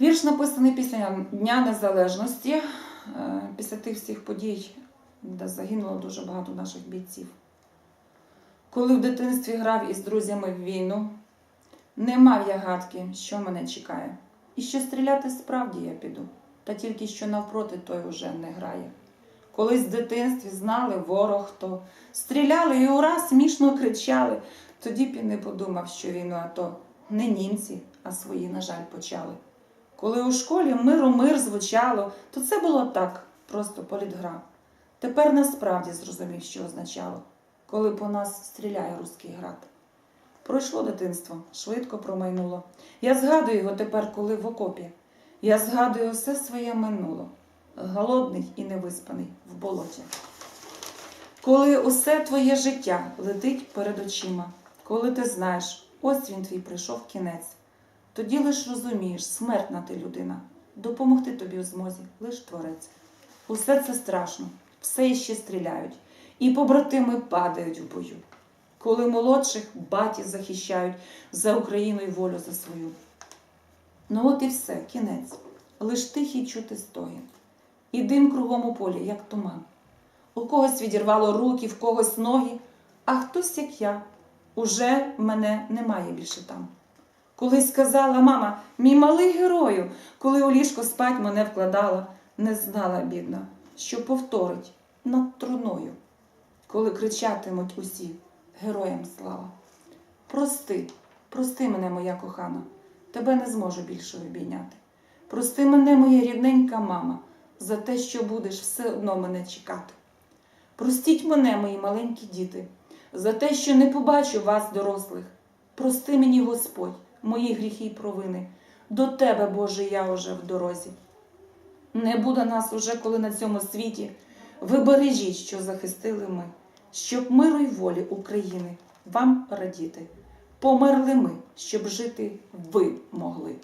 Вірш написаний після Дня Незалежності, е, після тих всіх подій, де загинуло дуже багато наших бійців. Коли в дитинстві грав із друзями в війну, не мав я гадки, що мене чекає. І що стріляти справді я піду, та тільки що навпроти той уже не грає. Колись в дитинстві знали ворог хто, стріляли і ура смішно кричали. Тоді б і не подумав, що війну АТО не німці, а свої, на жаль, почали. Коли у школі миру мир звучало, то це було так, просто політгра. Тепер насправді зрозумів, що означало, коли по нас стріляє руський град. Пройшло дитинство, швидко промайнуло. Я згадую його тепер, коли в окопі. Я згадую все своє минуло, голодний і невиспаний в болоті. Коли усе твоє життя летить перед очима, коли ти знаєш, ось він твій прийшов кінець, тоді лиш розумієш, смертна ти людина, допомогти тобі в змозі лиш творець. Усе це страшно, все іще стріляють, і побратими падають в бою. Коли молодших баті захищають за Україну і волю за свою. Ну от і все, кінець, лиш тихий чути стогін. І дим кругом у полі, як туман. У когось відірвало руки, в когось ноги, а хтось, як я, уже мене немає більше там. Колись сказала мама, мій малий герою, коли у ліжко спать мене вкладала, не знала, бідна, що повторить над труною, коли кричатимуть усі героям слава. Прости, прости мене, моя кохана, тебе не зможу більше обійняти. Прости мене, моя рідненька мама, за те, що будеш все одно мене чекати. Простіть мене, мої маленькі діти, за те, що не побачу вас, дорослих. Прости мені, Господь, мої гріхи й провини. До Тебе, Боже, я уже в дорозі. Не буде нас уже, коли на цьому світі. Ви бережіть, що захистили ми, щоб миру й волі України вам радіти. Померли ми, щоб жити ви могли.